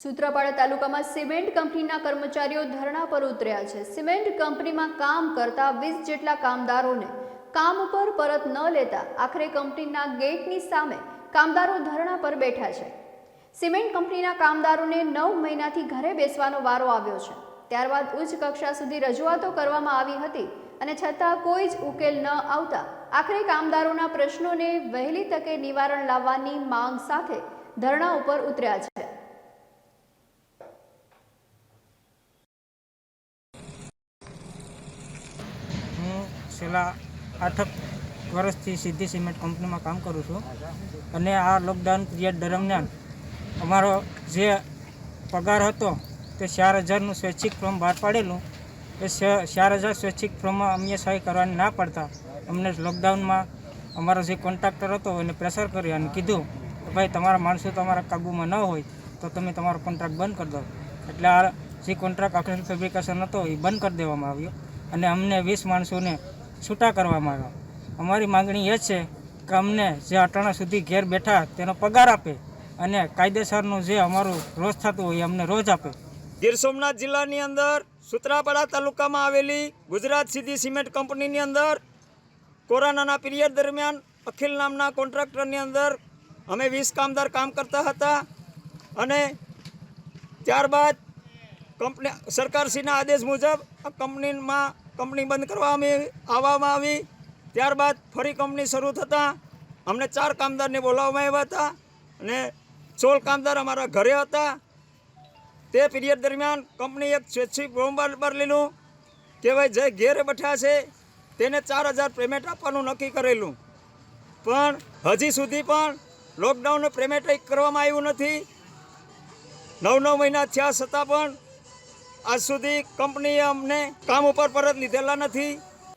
સૂત્રાપાડા તાલુકામાં સિમેન્ટ કંપનીના કર્મચારીઓ ધરણા પર ઉતર્યા છે. સિમેન્ટ કંપનીમાં કામ કરતા વીસ જેટલા કામદારોને કામ ઉપર પરત ન લેતા આખરે કંપનીના ગેટની સામે કામદારો ધરણા પર બેઠા છે. સિમેન્ટ કંપનીના કામદારોને નવ મહિનાથી ઘરે બેસવાનો વારો આવ્યો છે. ત્યારબાદ ઉચ્ચ કક્ષા સુધી રજૂઆતો કરવામાં આવી હતી અને છતાં કોઈ જ ઉકેલ ન આવતા આખરે કામદારોના પ્રશ્નોને વહેલી તકે નિવારણ લાવવાની માંગ સાથે ધરણા ઉપર ઉતર્યા છે. છેલ્લા આઠક વર્ષથી સિદ્ધિ સિમેન્ટ કંપનીમાં કામ કરું છું. અને આ લોકડાઉન પિરિયડ દરમિયાન અમારો જે પગાર હતો તે ચાર હજારનું સ્વૈચ્છિક ફોર્મ બહાર પાડેલું. એ ચાર હજાર સ્વૈચ્છિક ફોર્મમાં અમને સહી કરવાની ના પડતા અમને લોકડાઉનમાં અમારો જે કોન્ટ્રાક્ટર હતો એને પ્રેશર કરી અને કીધું કે ભાઈ, તમારા માણસો તમારા કાબૂમાં ન હોય તો તમે તમારો કોન્ટ્રાક્ટ બંધ કરી દો. એટલે આ જે કોન્ટ્રાક્ટ અક્ષર ફેબ્રિકેશન હતો એ બંધ કરી દેવામાં આવ્યો. અને અમને વીસ માણસોને છૂટા કરવામાં આવ્યા અમારી માગણી એ છે કે અમને જે અટાણા સુધી ઘેર બેઠા તેનો પગાર આપે અને કાયદેસરનું જે અમારું રોજ થતું હોય અમને રોજ આપે. ગીર સોમનાથ જિલ્લાની અંદર સુત્રાપાડા તાલુકામાં આવેલી ગુજરાત સીધી સિમેન્ટ કંપનીની અંદર કોરોનાના પિરિયડ દરમિયાન અખિલ નામના કોન્ટ્રાક્ટરની અંદર અમે વીસ કામદાર કામ કરતા હતા અને ત્યારબાદ કંપની સરકારશ્રીના આદેશ મુજબ આ કંપનીમાં કંપની બંધ કરવામાં આવવામાં આવી. ત્યારબાદ ફરી કંપની શરૂ થતાં. અમને ચાર કામદારને બોલાવવામાં આવ્યા હતા અને સોળ કામદાર અમારા ઘરે હતા. તે પીરિયડ દરમિયાન કંપની એક સ્વૈચ્છિક બહાર લીધું કે ભાઈ જે ઘેરે બેઠા છે તેને ચાર હજાર પેમેન્ટ આપવાનું નક્કી કરેલું. પણ હજી સુધી પણ લોકડાઉનનું પેમેન્ટ કરવામાં આવ્યું નથી. નવ નવ મહિના થયા છતાં પણ આજ સુધી કંપનીએ અમને કામ ઉપર પરત લીધેલા નથી.